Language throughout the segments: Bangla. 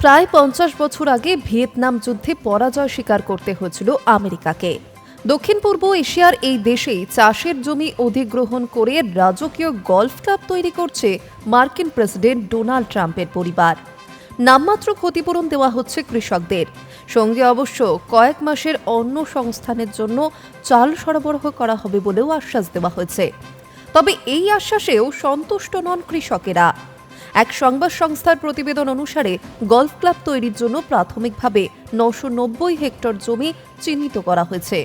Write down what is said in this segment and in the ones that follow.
প্রায় পঞ্চাশ বছর আগে ভিয়েতনাম যুদ্ধে পরাজয় স্বীকার করতে হয়েছিল আমেরিকাকে। দক্ষিণ পূর্ব এশিয়ার এই দেশেই চাষের জমি অধিগ্রহণ করে রাজকীয় গলফ ক্লাব তৈরি করছে মার্কিন প্রেসিডেন্ট ডোনাল্ড ট্রাম্পের পরিবার। নামমাত্র ক্ষতিপূরণ দেওয়া হচ্ছে কৃষকদের। সঙ্গে অবশ্য কয়েক মাসের অন্য সংস্থানের জন্য চাল সরবরাহ করা হবে বলেও আশ্বাস দেওয়া হয়েছে। তবে এই আশ্বাসেও সন্তুষ্ট নন কৃষকেরা। সংবাদ সংস্থার প্রতিবেদন অনুসারে, গলফ ক্লাব তৈরির জন্য প্রাথমিকভাবে নশো নব্বই হেক্টর জমি চিহ্নিত করা হয়েছে।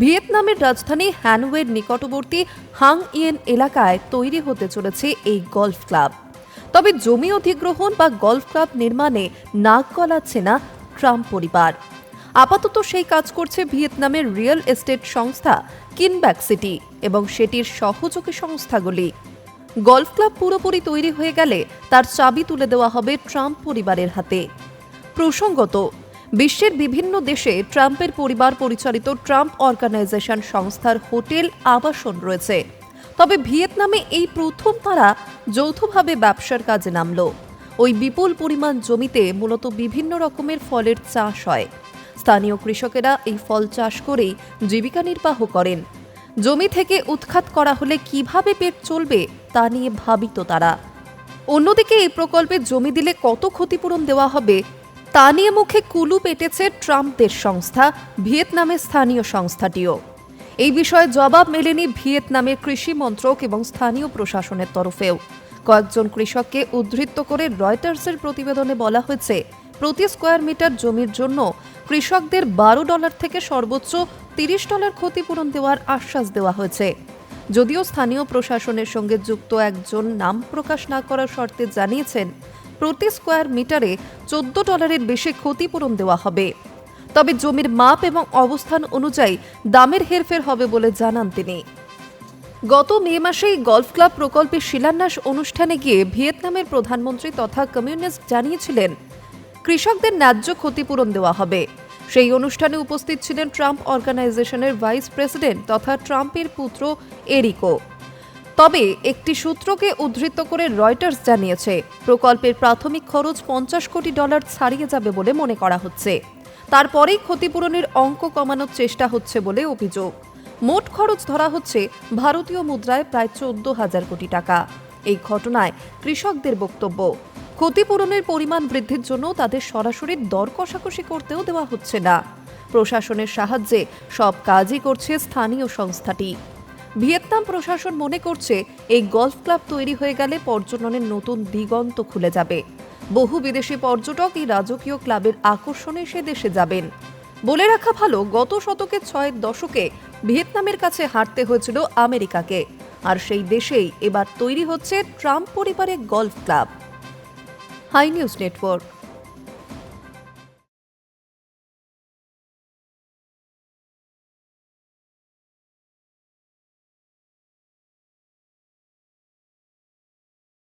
ভিয়েতনামের রাজধানী হ্যানওয়ের নিকটবর্তী হাং ইয়েন এলাকায় তৈরি হতে চলেছে এই গলফ ক্লাব। তবে জমি অধিগ্রহণ বা গলফ ক্লাব নির্মাণে নাক গলাচ্ছে না ট্রাম্প পরিবার। আপাতত সেই কাজ করছে ভিয়েতনামের রিয়েল এস্টেট সংস্থা কিনব্যাক সিটি এবং সেটির সহযোগী সংস্থাগুলি। গলফ ক্লাব পুরোপুরি তৈরি হয়ে গেলে তার চাবি তুলে দেওয়া হবে ট্রাম্প পরিবারের হাতে। প্রসঙ্গত, বিশ্বের বিভিন্ন দেশে ট্রাম্পের পরিবার পরিচালিত ট্রাম্প অর্গানাইজেশন সংস্থার হোটেল আবাসন রয়েছে। তবে ভিয়েতনামে এই প্রথম তারা যৌথভাবে ব্যবসার কাজে নামল। ওই বিপুল পরিমাণ জমিতে মূলত বিভিন্ন রকমের ফলের চাষ হয়। স্থানীয় কৃষকেরা এই ফল চাষ করেই জীবিকা নির্বাহ করেন। জমি থেকে উৎখাত করা হলে কীভাবে পেট চলবে তা নিয়ে ভাবিত তারা। অন্যদিকে এই প্রকল্পে জমি দিলে কত ক্ষতিপূরণ দেওয়া হবে তা নিয়ে মুখে কুলু পেটেছে ট্রাম্পদের সংস্থা, ভিয়েতনামের স্থানীয় সংস্থাটিও। এই বিষয়ে জবাব মেলেনি ভিয়েতনামের কৃষি মন্ত্রক এবং স্থানীয় প্রশাসনের তরফেও। কয়েকজন কৃষককে উদ্ধৃত করে রয়টার্সের প্রতিবেদনে বলা হয়েছে, প্রতি স্কোয়ার মিটার জমির জন্য কৃষকদের বারো ডলার থেকে সর্বোচ্চ তিরিশ ডলার ক্ষতিপূরণ দেওয়ার আশ্বাস দেওয়া হয়েছে। যদিও স্থানীয় প্রশাসনের সঙ্গে যুক্ত একজন নাম প্রকাশ না করার শর্তে জানিয়েছেন, প্রতি স্কোয়ার মিটারে চোদ্দ ডলারের বেশি ক্ষতিপূরণ দেওয়া হবে। তবে জমির মাপ এবং অবস্থান অনুযায়ী দামের হেরফের হবে বলে জানান তিনি। গত মে মাসেই গলফ ক্লাব প্রকল্পের শিলান্যাস অনুষ্ঠানে গিয়ে ভিয়েতনামের প্রধানমন্ত্রী তথা কমিউনিস্ট জানিয়েছিলেন, কৃষকদের ন্যায্য ক্ষতিপূরণ দেওয়া হবে। সেই অনুষ্ঠানে উপস্থিত ছিলেন ট্রাম্প অর্গানাইজেশনের ভাইস প্রেসিডেন্ট তথা ট্রাম্পের পুত্র এরিকো। তবে একটি সূত্রকে উদ্ধৃত করে রয়টার্স জানিয়েছে, প্রকল্পের প্রাথমিক খরচ পঞ্চাশ কোটি ডলার ছাড়িয়ে যাবে বলে মনে করা হচ্ছে। তারপরেই ক্ষতিপূরণের অঙ্ক কমানোর চেষ্টা হচ্ছে বলে অভিযোগ। মোট খরচ ধরা হচ্ছে ভারতীয় মুদ্রায় প্রায় চোদ্দ হাজার কোটি টাকা। এই ঘটনায় কৃষকদের বক্তব্য। ক্ষতিপূরণের পরিমাণ বৃদ্ধির জন্য তাদের সরাসরি দর কষাকষি করতেও দেওয়া হচ্ছে না। প্রশাসনের সাহায্যে সব কাজই করছে স্থানীয় সংস্থাটি। ভিয়েতনাম প্রশাসন মনে করছে এই গলফ ক্লাব তৈরি হয়ে গেলে পর্যটনের নতুন দিগন্ত খুলে যাবে। বহু বিদেশি পর্যটক এই রাজকীয় ক্লাবের আকর্ষণে সে দেশে যাবেন। বলে রাখা ভালো, গত শতকের ছয়ের দশকে ভিয়েতনামের কাছে হারতে হয়েছিল আমেরিকাকে। আর সেই দেশেই এবার তৈরি হচ্ছে ট্রাম্প পরিবারের golf club. High News Network.